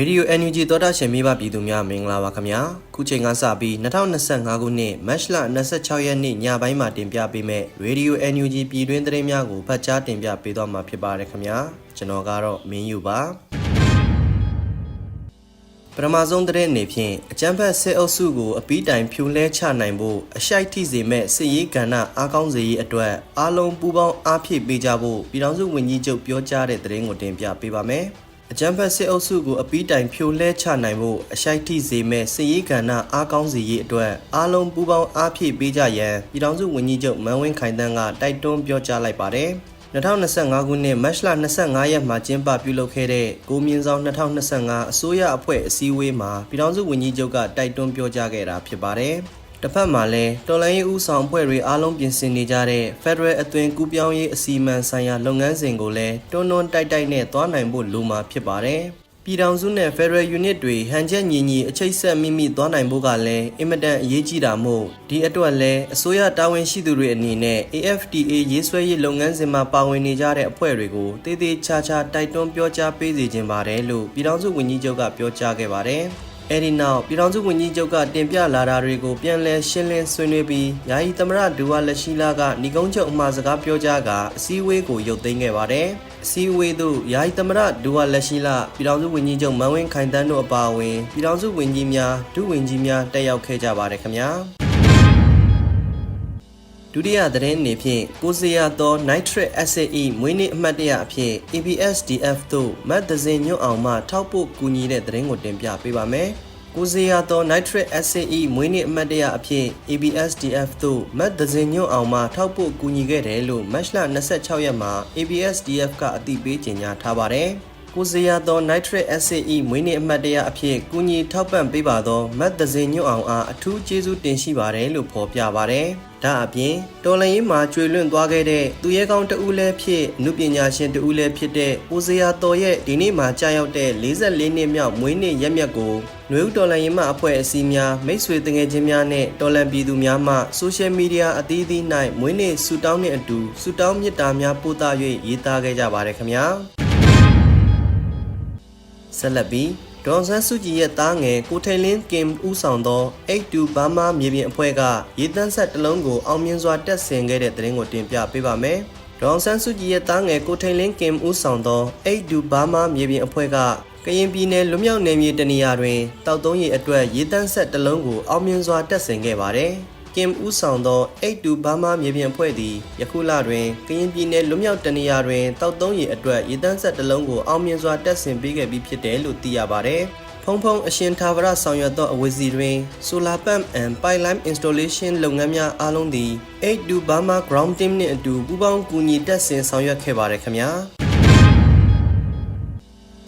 ရေဒီယို NUG သောတာရှင်မိဘပြည်သူများမင်္ဂလာပါခင်ဗျာခုချိန်ကစပြီး2025ခုနှစ်မတ်လ26ရက်နေ့ညပိုင်းမှာတင်ပြပေးမယ့်ရေဒီယို NUG ပြည်တွင်းသတင်းများကိုဖတ်ကြားတင်ပြပေးတော့မှာဖြစ်ပါတယ်ခင်ဗျာကျွန်တော်ကတော့မင်းယူပါပထမဆုံးသတင်းအနေဖြင့်အကြမ်းဖက်စစ်အုပ်စုကိုအပီးတိုင်ဖြိုလဲချနိုင်ဖို့အရှိုက်ထိစေမဲ့စစ်ရေးကဏ္ဍအားကောင်းစေရေးအတွက်အားလုံးပူးပေါင်းအားဖြည့်ပေးကြဖို့ပြည်ထောင်စုဝန်ကြီးချုပ်ပြောကြားတဲ့သတင်းကိုတင်ပြပေးပါမယ်။ အကြမ်းဖက်စစ်အုပ်စုကိုအပီးတိုင်ဖြိုလဲချနိုင်ဖို့အရှိုက်ထိစေမဲ့စစ်ရေးကဏ္ဍအားကောင်းစေရေးအတွက်အားလုံးပူးပေါင်းအားဖြည့်ပေးကြရန်ပြည်ထောင်စုဝန်ကြီးချုပ်မန်းဝင်းခိုင်တန်းကတိုက်တွန်းပြောကြားလိုက်ပါတယ်။2025ခုနှစ်မတ်လ25ရက်မှာကျင်းပပြုလုပ်ခဲ့တဲ့ကိုမြင့်ဆောင်2025အစိုးရအဖွဲ့အစည်းအဝေးမှာပြည်ထောင်စုဝန်ကြီးချုပ်ကတိုက်တွန်းပြောကြားခဲ့တာဖြစ်ပါတယ်။ တစ်ဖက်မှာလည်းတော်လိုင်းရေးဦးဆောင်အဖွဲ့တွေအားလုံးပြင်ဆင်နေကြတဲ့ Federal အသွင်ကူးပြောင်းရေးအစီအမံဆိုင်ရာလုပ်ငန်းစဉ်ကိုလည်းတွန်းတွန်းတိုက်တိုက်နဲ့သွားနိုင်ဖို့လိုမှာဖြစ်ပါတယ်။ပြည်ထောင်စုနဲ့ Federal Unit တွေဟန်ချက်ညီညီအချိတ်ဆက်မိမိသွားနိုင်ဖို့ကလည်းအင်မတန်အရေးကြီးတာမို့ဒီအတွက်လည်းအစိုးရတာဝန်ရှိသူတွေအနေနဲ့ AFTA ရေးဆွဲရေးလုပ်ငန်းစဉ်မှာပါဝင်နေကြတဲ့အဖွဲ့တွေကိုတည်တည်ချာချာတိုက်တွန်းပြောကြားပေးစီခြင်းပါတယ်လို့ပြည်ထောင်စုဝန်ကြီးချုပ်ကပြောကြားခဲ့ပါတယ်။ အဲဒီနောက်ပြည်ထောင်စုဝန်ကြီးချုပ်ကတင်ပြလာတာတွေကိုပြန်လည်ရှင်းလင်းဆွေးနွေးပြီးယာယီသမရဒူဝါလက်ရှိလာကညီကုန်းချုပ်အမှာစကားပြောကြားကအစည်းအဝေးကိုရုပ်သိမ်းခဲ့ပါတယ်။အစည်းအဝေးသို့ယာယီသမရဒူဝါလက်ရှိလာပြည်ထောင်စုဝန်ကြီးချုပ်မန်ဝင်းခိုင်တန်းတို့အပါအဝင်ပြည်ထောင်စုဝန်ကြီးများဒုဝန်ကြီးများတက်ရောက်ခဲ့ကြပါတယ်ခင်ဗျာ ဒုတိယသတင်းအနေဖြင့်ကိုစီယာသော nitric acid ၏မွေးနေ့အမှတ်တရအဖြစ် ABSDF သို့မတ်ဒဇင်ညွန့်အောင်မှထောက်ပို့ကူညီတဲ့သတင်းကိုတင်ပြပေးပါမယ်။ကိုစေရသော nitric acid ၏မွေးနေ့အမှတ်တရအဖြစ် ABSDF သို့မတ်ဒဇင်ညွန့်အောင်မှထောက်ပို့ကူညီခဲ့တယ်လို့မတ်လ26ရက်မှာ ABSDF ကအသိပေးကြေညာထားပါတယ်။ ကိုစေရသော nitric acid ၏မွေးနေ့အမှတ်တရအဖြစ်ကူညီထောက်ပံ့ပေးပါသောမတ်ဒဇင်ညွန့်အောင်အားအထူးကျေးဇူးတင်ရှိပါတယ်လို့ဖော်ပြပါတယ်။ဒါအပြင်တော်လရင်မှာကျွေလွင့်သွားခဲ့တဲ့သူရဲကောင်းတဦးလည်းဖြစ်အမှုပညာရှင်တဦးလည်းဖြစ်တဲ့ကိုစေရတော်ရဲ့ဒီနေ့မှာကြာရောက်တဲ့44နှစ်မြောက်မွေးနေ့ရက်မြတ်ကိုနွေဦးတော်လန်ရင်မှအဖွဲ့အစည်းများမိတ်ဆွေတငယ်ချင်းများနဲ့တော်လန်ပြည်သူများမှဆိုရှယ်မီဒီယာအသီးသီး၌မွေးနေ့ဆုတောင်းနှင့်အတူဆုတောင်းမေတ္တာများပို့သ၍ရေးသားခဲ့ကြပါတယ်ခင်ဗျာ ဆက်လက်ပြီးဒေါ်ဆန်းစုကြည်ရဲ့သားငယ်ကိုထိန်လင်းကင်ဦးဆောင်သော82ဘာမာမြေပြင်အဖွဲ့ကရေတန်းဆက်တစ်လုံးကိုအောင်မြင်စွာတက်ဆင်ခဲ့တဲ့သတင်းကိုတင်ပြပေးပါမယ်။ဒေါ်ဆန်းစုကြည်ရဲ့သားငယ်ကိုထိန်လင်းကင်ဦးဆောင်သော82ဘာမာမြေပြင်အဖွဲ့ကကရင်ပြည်နယ်လွမြောက်နယ်မြေတနေရာတွင်တောက်သုံးရီအတွက်ရေတန်းဆက်တစ်လုံးကိုအောင်မြင်စွာတက်ဆင်ခဲ့ပါတယ်။ ကင်ဦးဆောင်သော82ဘာမာမြေပြင်အဖွဲ့သည်ယခုလတွင်ကရင်ပြည်နယ်လွမြောက်တနေရာတွင်တောက်သုံးရီအတွက်ရေတန်းဆက်တစ်လုံးကိုအောင်မြင်စွာတက်ဆင်ပေးခဲ့ပြီးဖြစ်တယ်လို့သိရပါတယ်။ဖုံဖုံအရှင်သာဝရဆောင်ရွက်သောအဝစီတွင် Solar Pump and Pipeline Installation လုပ်ငန်းများအားလုံးသည်82 Burma Ground Team နှင့်အတူပူးပေါင်းကူညီတက်ဆင်ဆောင်ရွက်ခဲ့ပါတယ်ခင်ဗျာ။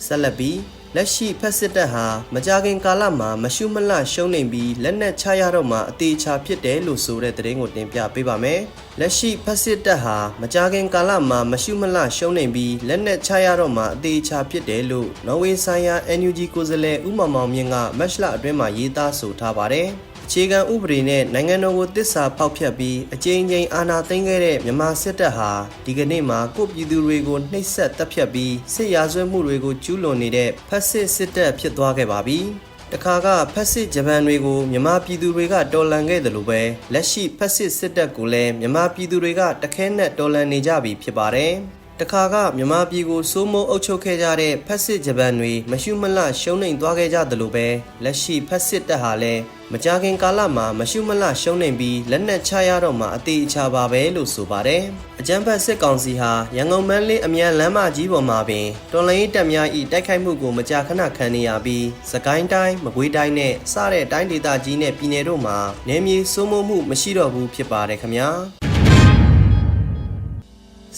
ဆက်လက်ပြီး လက်ရှိဖက်စစ်တပ်ဟာမကြခင်ကာလမှာမရှုမလရှုံးနေပြီးလက်နက်ချရတော့မှအသေးချာဖြစ်တယ်လို့ဆိုတဲ့သတင်းကိုတင်ပြပေးပါမယ်။လက်ရှိဖက်စစ်တပ်ဟာမကြခင်ကာလမှာမရှုမလရှုံးနေပြီးလက်နက်ချရတော့မှအသေးချာဖြစ်တယ်လို့နော်ဝေဆိုင်ရာ NUG ကိုယ်စားလှယ်ဦးမောင်မောင်မြင့်ကမတ်လအတွင်းမှာရေးသားဆိုထားပါတယ်။ အခြေခံဥပဒေနဲ့နိုင်ငံတော်ကိုတစ္ဆာပေါက်ဖြတ်ပြီးအကြိမ်ကြိမ်အာဏာသိမ်းခဲ့တဲ့မြန်မာစစ်တပ်ဟာဒီကနေ့မှာကိုပြည်သူတွေကိုနှိပ်စက်တပ်ဖြတ်ပြီးစစ်ရာဇဝတ်မှုတွေကိုကျူးလွန်နေတဲ့ဖက်စစ်စစ်တပ်ဖြစ်သွားခဲ့ပါပြီ။တခါကဖက်စစ်ဂျပန်တွေကိုမြန်မာပြည်သူတွေကတော်လှန်ခဲ့တယ်လို့ပဲလက်ရှိဖက်စစ်စစ်တပ်ကိုလည်းမြန်မာပြည်သူတွေကတခဲနဲ့တော်လှန်နေကြပြီဖြစ်ပါတယ်။ တခါကမြန်မာပြည်ကိုစိုးမိုးအုပ်ချုပ်ခဲ့ကြတဲ့ဖက်စစ်ဂျပန်တွေမရှုမလရှုံးနိမ်သွားခဲ့ကြသလိုပဲလက်ရှိဖက်စစ်တပ်ဟာလည်းမကြာခင်ကာလမှာမရှုမလရှုံးနိမ်ပြီးလက်နက်ချရတော့မှအသေးအချာပါပဲလို့ဆိုပါတယ်။အကြမ်းဖက်စစ်ကောင်စီဟာရန်ကုန်မန်းလေးအမြန်လမ်းမကြီးပေါ်မှာပင်တော်လိုင်းတပ်များ၏တိုက်ခိုက်မှုကိုမကြာခဏခံနေရပြီးစကိုင်းတိုင်းမကွေးတိုင်းနဲ့စတဲ့တိုင်းဒေသကြီးနဲ့ပြည်နယ်တို့မှာနေမြေစိုးမိုးမှုမရှိတော့ဘူးဖြစ်ပါတယ်ခင်ဗျာ။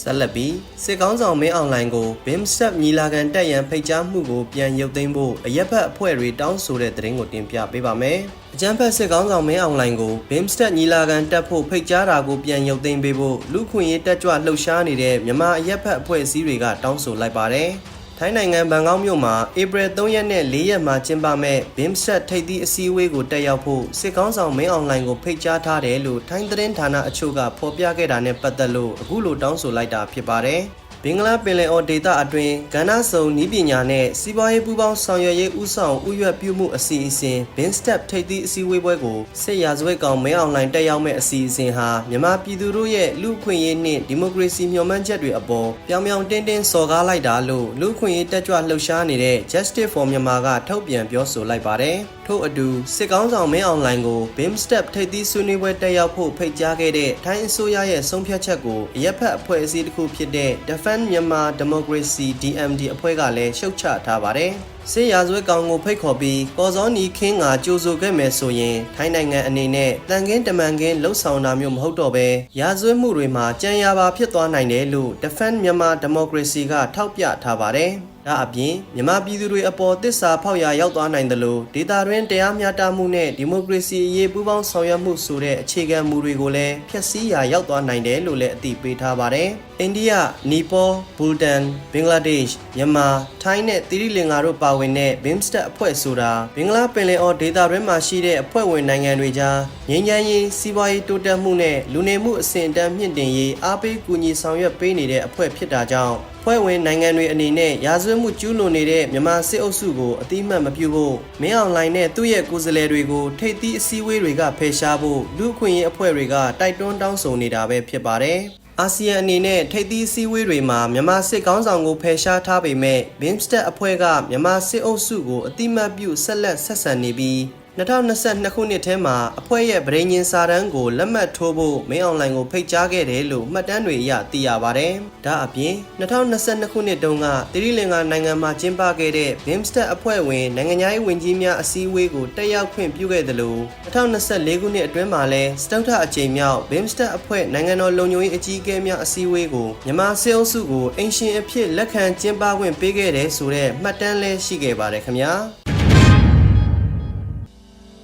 ဆက်လက်ပြီးစစ်ကောင်းဆောင်မင်းအွန်လိုင်းကို BIMSTEP ညီလာခံတက်ရန်ဖိတ်ကြားမှုကိုပြန်ရုပ်သိမ်းဖို့အရက်ဖက်အဖွဲ့တွေတောင်းဆိုတဲ့သတင်းကိုတင်ပြပေးပါမယ်။အကြမ်းဖက်စစ်ကောင်းဆောင်မင်းအွန်လိုင်းကို BIMSTEP ညီလာခံတက်ဖို့ဖိတ်ကြားတာကိုပြန်ရုပ်သိမ်းပေးဖို့လူခွင့်ရေးတက်ကြွလှုပ်ရှားနေတဲ့မြန်မာအရက်ဖက်အဖွဲ့အစည်းတွေကတောင်းဆိုလိုက်ပါတယ်။ ထိုင်းနိုင်ငံဘန်ကောက်မြို့မှာဧပြီ3ရက်နဲ့4ရက်မှာကျင်းပမဲ့ BIMSTEC ထိပ်သီးအစည်းအဝေးကိုတက်ရောက်ဖို့စစ်ကောင်းဆောင်မင်းအွန်လိုင်းကိုဖိတ်ကြားထားတယ်လို့ထိုင်းသတင်းဌာနအချို့ကဖော်ပြခဲ့တာနဲ့ပတ်သက်လို့အခုလိုတောင်းဆိုလိုက်တာဖြစ်ပါတယ်။ ဘင်္ဂလားပင်လယ်အော်ဒေသအတွင်းကဏ္ဍစုံနီးပညာနဲ့စီးပွားရေးပူးပေါင်းဆောင်ရွက်ရေးဦးဆောင်ဥရွက်ပြုမှုအစီအစဉ် BINSTEP ထိပ်သီးအစည်းအဝေးပွဲကိုစစ်ရာဇဝတ်ကောင်မဲအွန်လိုင်းတက်ရောက်မဲ့အစီအစဉ်ဟာမြန်မာပြည်သူတို့ရဲ့လူ့အခွင့်အရေးနှင့်ဒီမိုကရေစီမျှော်မှန်းချက်တွေအပေါ်ပြောင်ပြောင်တင်းတင်းစော်ကားလိုက်တာလို့လူ့အခွင့်အရေးတက်ကြွလှုပ်ရှားနေတဲ့ Justice for Myanmar ကထုတ်ပြန်ပြောဆိုလိုက်ပါတယ်။ထို့အတူစစ်ကောင်းဆောင်မဲအွန်လိုင်းကို BIMSTEP ထိပ်သီးဆွေးနွေးပွဲတက်ရောက်ဖို့ဖိတ်ကြားခဲ့တဲ့ထိုင်းအစိုးရရဲ့ဆုံးဖြတ်ချက်ကိုအရက်ဖက်အဖွဲ့အစည်းတစ်ခုဖြစ်တဲ့ Defend Myanmar Democracy DMD အဖွဲ့ကလည်းရှုတ်ချထားပါတယ်။စစ်ရာဇဝတ်ကောင်ကိုဖိတ်ခေါ်ပြီးကော်စောနီခင်းကကြိုးဆိုခဲ့မယ်ဆိုရင်ထိုင်းနိုင်ငံအနေနဲ့တန်ကင်းတမန်ကင်းလှုပ်ဆောင်တာမျိုးမဟုတ်တော့ဘဲရာဇဝတ်မှုတွေမှာကြံရပါဖြစ်သွားနိုင်တယ်လို့ Defend Myanmar Democracy ကထောက်ပြထားပါတယ်။ ဒါအပြင်မြန်မာပြည်သူတွေအပေါ်တစ္ဆာဖောက်ရာရောက်သွားနိုင်တယ်လို့ဒေတာတွင်တရားမျှတမှုနဲ့ဒီမိုကရေစီအရေးပူးပေါင်းဆောင်ရွက်မှုဆိုတဲ့အခြေခံမူတွေကိုလည်းဖျက်ဆီးရာရောက်သွားနိုင်တယ်လို့လည်းအသိပေးထားပါတယ်။အိန္ဒိယ၊နီပေါ၊ဘူတန်၊ဘင်္ဂလားဒေ့ရှ်၊မြန်မာ၊ထိုင်းနဲ့သီရိလင်္ကာတို့ပါဝင်တဲ့ BIMSTEC အဖွဲ့ဆိုတာဘင်္ဂလားပင်လယ်အော်ဒေတာတွင်မှာရှိတဲ့အဖွဲ့ဝင်နိုင်ငံတွေကြားငြိမ်းချမ်းရေးစီးပွားရေးတိုးတက်မှုနဲ့လူနေမှုအဆင့်အတန်းမြင့်တင်ရေးအားပေးကူညီဆောင်ရွက်ပေးနေတဲ့အဖွဲ့ဖြစ်တာကြောင့် ဖွဲ့ဝင်နိုင်ငံတွေအနေနဲ့ရာဇဝတ်မှုကျူးလွန်နေတဲ့မြန်မာစစ်အုပ်စုကိုအတိမတ်မပြုဖို့မင်းအောင်လှိုင်နဲ့သူ့ရဲ့ကိုယ်စားလှယ်တွေကိုထိပ်သီးအစည်းအဝေးတွေကဖယ်ရှားဖို့လူ့အခွင့်အရေးအဖွဲ့တွေကတိုက်တွန်းတောင်းဆိုနေတာပဲဖြစ်ပါတယ်။အာဆီယံအနေနဲ့ထိပ်သီးအစည်းအဝေးတွေမှာမြန်မာစစ်ကောင်းဆောင်ကိုဖယ်ရှားထားပေမဲ့ BIMSTEC အဖွဲ့ကမြန်မာစစ်အုပ်စုကိုအတိမတ်ပြုဆက်လက်ဆက်ဆံနေပြီး 2022ခုနှစ်ထဲမှာအဖွဲ့ရဲ့ဗြိဉ္ဉ်စာတမ်းကိုလက်မှတ်ထိုးဖို့မင်းအွန်လိုင်းကိုဖိတ်ကြားခဲ့တယ်လို့မှတ်တမ်းတွေအရသိရပါတယ်။ဒါအပြင်2022ခုနှစ်တုန်းကသီရိလင်္ကာနိုင်ငံမှာကျင်းပခဲ့တဲ့ BIMSTEC အဖွဲ့ဝင်နိုင်ငံသားရေးဝန်ကြီးများအစည်းအဝေးကိုတက်ရောက်ခွင့်ပြုခဲ့တယ်လို့2024ခုနှစ်အတွင်းမှာလည်းစတုထအကြိမ်မြောက် BIMSTEC အဖွဲ့နိုင်ငံတော်လုံခြုံရေးအကြီးအကဲများအစည်းအဝေးကိုမြန်မာစစ်အုပ်စုကိုအင်ရှင်အဖြစ်လက်ခံကျင်းပခွင့်ပေးခဲ့တယ်ဆိုတဲ့မှတ်တမ်းလည်းရှိခဲ့ပါတယ်ခင်ဗျာ။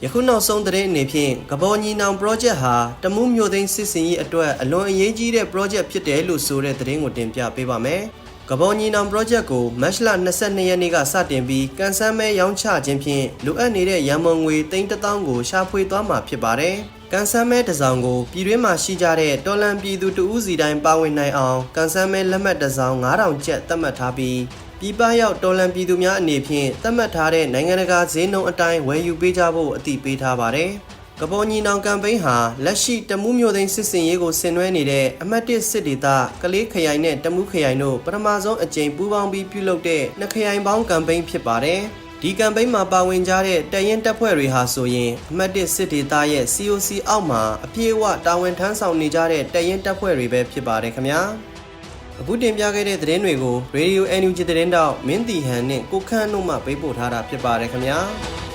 ယခုနောက်ဆုံးသတင်းအနေဖြင့်ကဘောညီနောင် project ဟာတမူးမြို့သိမ်းစစ်စင်ရေးအတွက်အလွန်အရေးကြီးတဲ့ project ဖြစ်တယ်လို့ဆိုတဲ့သတင်းကိုတင်ပြပေးပါမယ်။ကဘောညီနောင် project ကိုမတ်လ22ရက်နေ့ကစတင်ပြီးကန်ဆန်းမဲရောင်းချခြင်းဖြင့်လိုအပ်နေတဲ့ရန်မုံငွေ3000ကိုရှာဖွေသွားမှာဖြစ်ပါတယ်။ကန်ဆန်းမဲတစ်စောင်ကိုပြည်တွင်းမှာရှိကြတဲ့တော်လန်ပြည်သူတဦးစီတိုင်းပါဝင်နိုင်အောင်ကန်ဆန်းမဲလက်မှတ်တစ်စောင်9000ကျပ်သတ်မှတ်ထားပြီး ပြည်ပရောက်တော်လန်ပြည်သူများအနေဖြင့်သတ်မှတ်ထားတဲ့နိုင်ငံတကာဈေးနှုန်းအတိုင်းဝယ်ယူပေးကြဖို့အတည်ပြုထားပါတယ်။ကပေါ်ညီနောင်ကမ်ပိန်းဟာလက်ရှိတမှုမျိုးသိန်းစစ်စင်ရေးကိုဆင်နွှဲနေတဲ့အမတ်တစ်စစ်ဒေသကလေးခရိုင်နဲ့တမှုခရိုင်တို့ပထမဆုံးအကြိမ်ပူးပေါင်းပြီးပြုလုပ်တဲ့နှစ်ခရိုင်ပေါင်းကမ်ပိန်းဖြစ်ပါတယ်။ဒီကမ်ပိန်းမှာပါဝင်ကြတဲ့တရင်တပ်ဖွဲ့တွေဟာဆိုရင်အမတ်တစ်စစ်ဒေသရဲ့ COC အောက်မှာအပြည့်အဝတာဝန်ထမ်းဆောင်နေကြတဲ့တရင်တပ်ဖွဲ့တွေပဲဖြစ်ပါတယ်ခင်ဗျာ။ အခုတင်ပြခဲ့တဲ့သတင်းတွေကို Radio NUG သတင်းတောက်မင်းတီဟန်နဲ့ကိုခန့်တို့မှပေးပို့ထားတာဖြစ်ပါတယ်ခင်ဗျာ။